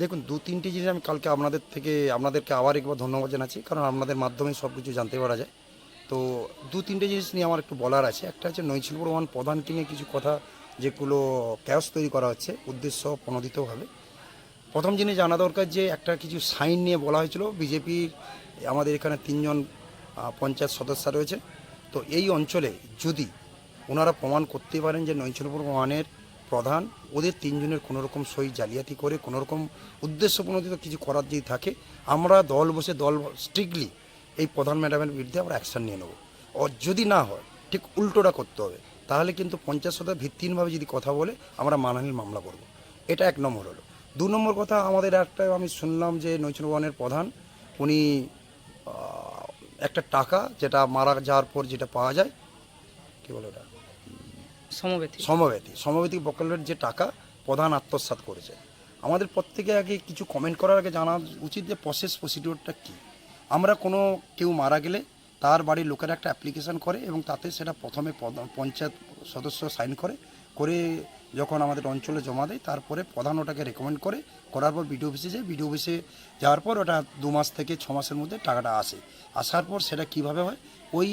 দেখুন, দু, তিনটি জিনিস আমি কালকে আপনাদের থেকে, আপনাদেরকে আবার একবার ধন্যবাদ জানাচ্ছি, কারণ আপনাদের মাধ্যমে সব কিছু জানতে পারা যায়। তো দু, তিনটে জিনিস নিয়ে আমার একটু বলার আছে। একটা হচ্ছে নৈশিলপুর ওয়ান প্রধানকে নিয়ে কিছু কথা যেগুলো ক্যাশ তৈরি করা হচ্ছে, উদ্দেশ্য প্রণোদিতভাবে। প্রথম জিনিস জানা দরকার যে, একটা কিছু সাইন নিয়ে বলা হয়েছিল বিজেপির আমাদের এখানে তিনজন পঞ্চায়েত সদস্য রয়েছে। তো এই অঞ্চলে যদি ওনারা প্রমাণ করতে পারেন যে নৈচলপুর ওয়ানের প্রধান, ওদের তিনজনের কোনো রকম সই জালিয়াতি করে কোনো রকম উদ্দেশ্য প্রণোদিত কিছু করার যদি থাকে, আমরা দল বসে দল স্ট্রিক্টলি এই প্রধান ম্যাডামের বিরুদ্ধে আমরা অ্যাকশন নিয়ে নেব। ও যদি না হয়, ঠিক উল্টোটা করতে হবে। তাহলে কিন্তু পঞ্চাশ সদস্য ভিত্তিহীনভাবে যদি কথা বলে, আমরা মানহানির মামলা করব। এটা এক নম্বর হলো। দু নম্বর কথা আমাদের একটা, আমি শুনলাম যে নৈচন ওয়ানের প্রধান, উনি একটা টাকা যেটা মারা যাওয়ার পর যেটা পাওয়া যায়, কী বলে ওটা? সমবেতি। সমবেতি। সমবেতি প্রকল্পের যে টাকা, প্রধান আত্মসাৎ করেছে। আমাদের প্রত্যেকে আগে কিছু কমেন্ট করার আগে জানা উচিত যে প্রসেস প্রসিডিওরটা কী। আমরা কোনো কেউ মারা গেলে তার বাড়ির লোকেরা একটা অ্যাপ্লিকেশন করে এবং তাতে সেটা প্রথমে পঞ্চায়েত সদস্য সাইন করে করে যখন আমাদের অঞ্চলে জমা দেয়, তারপরে প্রধান ওটাকে রেকমেন্ড করে, করার পর বিডিও অফিসে যায়। বিডিও অফিসে যাওয়ার পর ওটা দু মাস থেকে ছ মাসের মধ্যে টাকাটা আসে। আসার পর সেটা কীভাবে হয়? ওই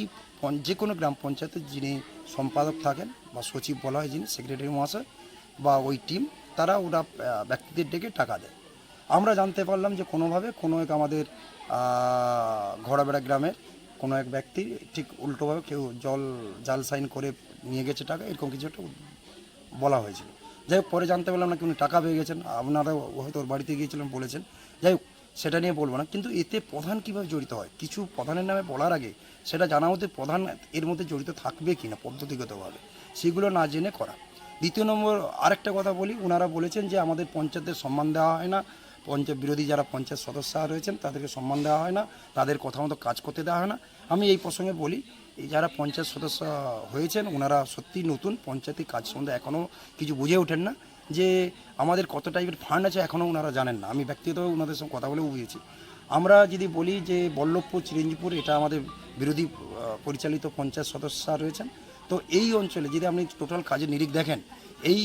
যে কোনো গ্রাম পঞ্চায়েতের যিনি সম্পাদক থাকেন বা সচিব বলা হয়, যিনি সেক্রেটারি মহাশয় বা ওই টিম তারা ওরা ব্যক্তিদের ডেকে টাকা দেয়। আমরা জানতে পারলাম যে কোনোভাবে কোনো এক আমাদের ঘোড়াবেড়া গ্রামের কোনো এক ব্যক্তি ঠিক উল্টোভাবে কেউ জল, জাল সাইন করে নিয়ে গেছে টাকা, এরকম কিছু একটা বলা হয়েছিল। যাই হোক, পরে জানতে পারলাম না উনি টাকা পেয়ে গেছেন। আপনারা হয়তো ওর বাড়িতে গিয়েছিলেন বলেছেন। যাই হোক, সেটা নিয়ে বলব না। কিন্তু এতে প্রধান কীভাবে জড়িত হয়? কিছু প্রধানের নামে বলার আগে সেটা জানা হতে প্রধান এর মধ্যে জড়িত থাকবে কি না পদ্ধতিগতভাবে, সেগুলো না জেনে করা। দ্বিতীয় নম্বর, আরেকটা কথা বলি ওনারা বলেছেন যে আমাদের পঞ্চায়েতের সম্মান দেওয়া হয় না। পঞ্চায়েত বিরোধী যারা পঞ্চায়েত সদস্য রয়েছেন, তাদেরকে সম্মান দেওয়া হয় না। তাদের কথা মতো কাজ করতে দেওয়া হয় না। আমি এই প্রসঙ্গে বলি যারা পঞ্চায়েত সদস্য হয়েছেন, ওনারা সত্যি নতুন পঞ্চায়েতের কাজ সম্বন্ধে এখনও কিছু বুঝে ওঠেন না যে আমাদের কত টাইপের ফান্ড আছে এখনও ওনারা জানেন না। আমি ব্যক্তিগত ওনাদের সঙ্গে কথা বলেও বুঝেছি। আমরা যদি বলি যে বল্লভপুর, চিরঞ্জিপুর, এটা আমাদের বিরোধী পরিচালিত পঞ্চায়েত সদস্য রয়েছেন, তো এই অঞ্চলে যদি আপনি টোটাল কাজের নিরিখ দেখেন, এই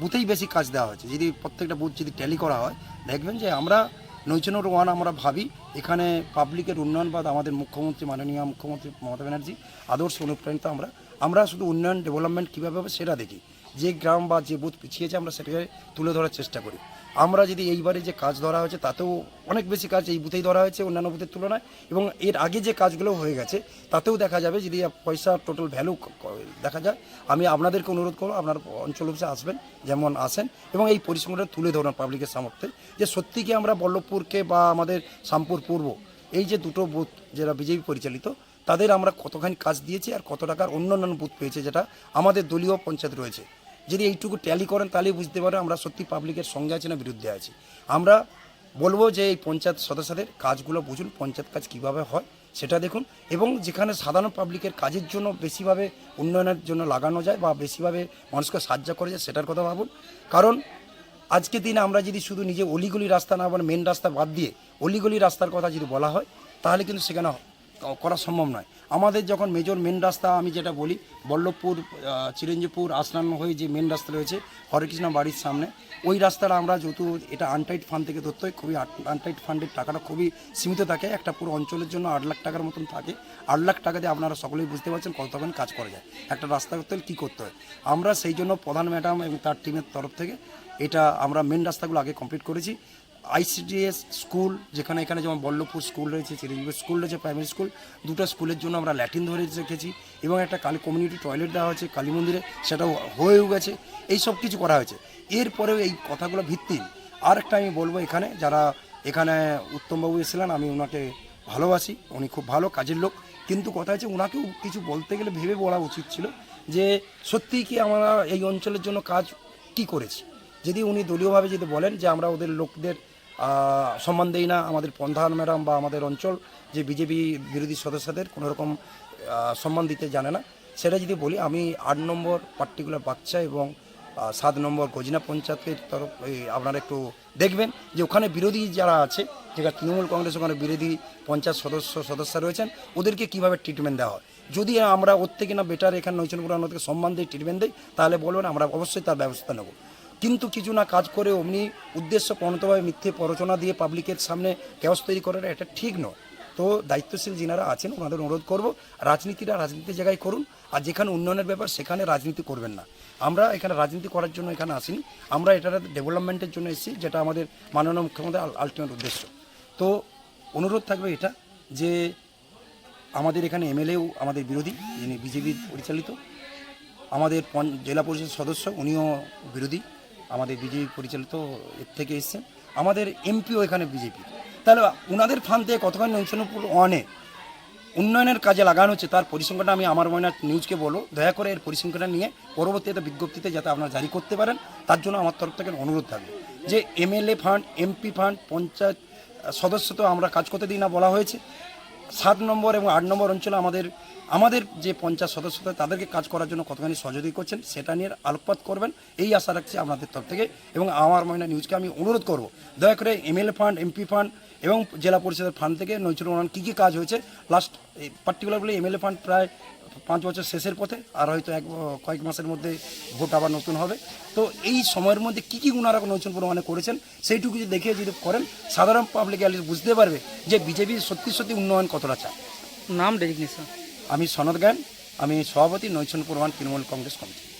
বুথেই বেশি কাজ দেওয়া হয়েছে। যদি প্রত্যেকটা বুথ যদি ট্যালি করা হয়, দেখবেন যে আমরা নৈচনর ওয়ান আমরা ভাবি, এখানে পাবলিকের উন্নয়ন বা আমাদের মুখ্যমন্ত্রী, মাননীয় মুখ্যমন্ত্রী মমতা ব্যানার্জি, আদর্শ অনুপ্রাণিত আমরা। আমরা শুধু উন্নয়ন ডেভেলপমেন্ট কীভাবে হবে সেটা দেখি। যে গ্রাম বা যে বুথ পিছিয়েছে আমরা সেটাকে তুলে ধরার চেষ্টা করি। আমরা যদি এইবারে যে কাজ ধরা হয়েছে, তাতেও অনেক বেশি কাজ এই বুথেই ধরা হয়েছে, অন্যান্য বুথের তুলনায়। এবং এর আগে যে কাজগুলো হয়ে গেছে, তাতেও দেখা যাবে যদি পয়সা টোটাল ভ্যালু দেখা যায়, আমি আপনাদেরকে অনুরোধ করব, আপনার অঞ্চল অফিসে আসবেন, যেমন আসেন, এবং এই পরিশ্রমটা তুলে ধরুন পাবলিকের সামর্থ্যে। যে সত্যি কি আমরা বল্লভপুরকে বা আমাদের শামপুর পূর্ব, এই যে দুটো বুথ যারা বিজেপি পরিচালিত, তাদের আমরা কতখানি কাজ দিয়েছি আর কত টাকার অন্য অন্যান্য বুথ পেয়েছে, যেটা আমাদের দলীয় পঞ্চায়েত রয়েছে। যদি এইটুকু ট্যালি করেন তাহলেই বুঝতে পারেন আমরা সত্যি পাবলিকের সঙ্গে আছি না, বিরুদ্ধে আছি। আমরা বলব যে এই পঞ্চায়েত সদস্যদের কাজগুলো বুঝুন, পঞ্চায়েত কাজ কীভাবে হয়, সেটা দেখুন। এবং যেখানে সাধারণ পাবলিকের কাজের জন্য বেশিভাবে উন্নয়নের জন্য লাগানো যায় বা বেশিভাবে মানুষকে সাহায্য করা যায়, সেটার কথা ভাবুন। কারণ আজকে দিনে আমরা যদি শুধু নিজে অলিগলি রাস্তা না মানে মেন রাস্তা বাদ দিয়ে অলিগলি রাস্তার কথা যদি বলা হয়, তাহলে কিন্তু সেখানে করা সম্ভব নয়। আমাদের যখন মেজর মেন রাস্তা আমি যেটা বলি বল্লভপুর আহ, চিরঞ্জিপুর আসনান হয়ে যে মেন রাস্তা রয়েছে হরেকৃষ্ণ বাড়ির সামনে ওই রাস্তাটা আমরা যেহেতু এটা আনটাইট ফান্ড থেকে ধরতে হয় খুবই আনটাইট ফান্ডের টাকাটা খুবই সীমিত থাকে একটা পুরো অঞ্চলের জন্য আট লাখ টাকার মতন থাকে। আট লাখ টাকা দিয়ে আপনারা সকলেই বুঝতে পারছেন কতক্ষণ কাজ করা যায়। একটা রাস্তা করতে হলে কী করতে হয়? আমরা সেই জন্য প্রধান ম্যাডাম এবং তার টিমের তরফ থেকে এটা আমরা মেন রাস্তাগুলো আগে কমপ্লিট করেছি। আইসিডিএস স্কুল যেখানে এখানে যেমন বল্লভপুর স্কুল রয়েছে, চিরঞ্জীবী স্কুল রয়েছে প্রাইমারি স্কুল দুটো স্কুলের জন্য আমরা ল্যাটিন ধরে রেখেছি এবং একটা কালী কমিউনিটি টয়লেট দেওয়া হয়েছে কালী মন্দিরে, সেটাও হয়েও গেছে, এই সব কিছু করা হয়েছে। এরপরেও এই কথাগুলো ভিত্তি আর একটা আমি বলব এখানে, যারা এখানে উত্তমবাবু এসেছিলেন, আমি ওনাকে ভালোবাসি, উনি খুব ভালো কাজের লোক, কিন্তু কথা হচ্ছে ওনাকেও কিছু বলতে গেলে ভেবে বলা উচিত ছিল যে সত্যিই কি আমরা এই অঞ্চলের জন্য কাজ কি করেছি? যদি উনি দলীয়ভাবে যদি বলেন যে আমরা ওদের লোকদের সম্মান দেই না আমাদের প্রধান ম্যাডাম বা আমাদের অঞ্চল যে বিজেপি বিরোধী সদস্যদের কোনো রকম সম্মান দিতে জানে না। সেটা যদি বলি, আমি আট নম্বর পার্টিকুলার বাচ্চা এবং সাত নম্বর গজিনা পঞ্চায়েতের তরফ আপনারা একটু দেখবেন যে ওখানে বিরোধী যারা আছে, যেটা তৃণমূল কংগ্রেস ওখানে বিরোধী পঞ্চায়েত সদস্য সদস্য রয়েছেন, ওদেরকে কীভাবে ট্রিটমেন্ট দেওয়া হয়? যদি আমরা ওর থেকে না বেটার এখানে নৈচনপুর থেকে সম্মান দিয়ে ট্রিটমেন্ট দিই, তাহলে বলবেন আমরা অবশ্যই তার ব্যবস্থা নেব। কিন্তু কিছু না কাজ করে অমনি উদ্দেশ্য প্রণতভাবে মিথ্যে প্ররোচনা দিয়ে পাবলিকের সামনে কেওস তৈরি করাটা এটা ঠিক নয়। তো দায়িত্বশীল যিনারা আছেন, ওনাদের অনুরোধ করব, রাজনীতিটা রাজনীতির জায়গায় করুন, আর যেখানে উন্নয়নের ব্যাপার সেখানে রাজনীতি করবেন না। আমরা এখানে রাজনীতি করার জন্য এখানে আসিনি, আমরা এটা ডেভেলপমেন্টের জন্য এসেছি, যেটা আমাদের মাননীয় মুখ্যমন্ত্রী আলটিমেট উদ্দেশ্য। তো অনুরোধ থাকবে এটা, যে আমাদের এখানে এমএলএও আমাদের বিরোধী, যিনি বিজেপি পরিচালিত, আমাদের জেলা পরিষদ সদস্য, উনিও বিরোধী। আমাদের বিজেপি পরিচালিত এর থেকে এসছেন আমাদের এমপিও এখানে বিজেপি। তাহলে ওনাদের ফান থেকে কতখানি নৈশনপুর অনে উন্নয়নের কাজে লাগানো হচ্ছে, তার পরিসংখ্যানটা আমি আমার ময়না নিউজকে বলো দয়া করে এর পরিসংখ্যানটা নিয়ে পরবর্তীতে বিজ্ঞপ্তিতে যাতে আপনারা জারি করতে পারেন, তার জন্য আমার তরফ থেকে অনুরোধ থাকবে। যে MLA fund, MP fund, panchayat সদস্য তো আমরা কাজ করতে দিই না বলা হয়েছে। সাত নম্বর এবং আট নম্বর অঞ্চলে আমাদের আমাদের যে পঞ্চায়েত সদস্য তাদেরকে কাজ করার জন্য কতখানি সহযোগী করছেন সেটা নিয়ে আলোকপাত করবেন, এই আশা রাখছি আপনাদের তরফ থেকে। এবং আমার ময়না নিউজকে আমি অনুরোধ করব, দয়া করে এমএলএ ফান্ড এমপি ফান্ড এবং জেলা পরিষদের ফান্ড থেকে নজরুল কী কী কাজ হয়েছে। লাস্ট পার্টিকুলারলি এমএলএ ফান্ড প্রায় পাঁচ বছর শেষের পথে আর হয়তো এক কয়েক মাসের মধ্যে ভোট আবার নতুন হবে। তো এই সময়ের মধ্যে কী কী ওনারা নতুন প্রমাণে করেছেন সেইটুকু যদি দেখে যদি করেন সাধারণ পাবলিক অ্যাটলিস্ট বুঝতে পারবে যে বিজেপি সত্যি সত্যি উন্নয়ন কতটা চায়। নাম ডেজিগনেশন। আমি সনদ গায়ন আমি সভাপতি নৈচন প্রমাণ তৃণমূল কংগ্রেস কমিটি।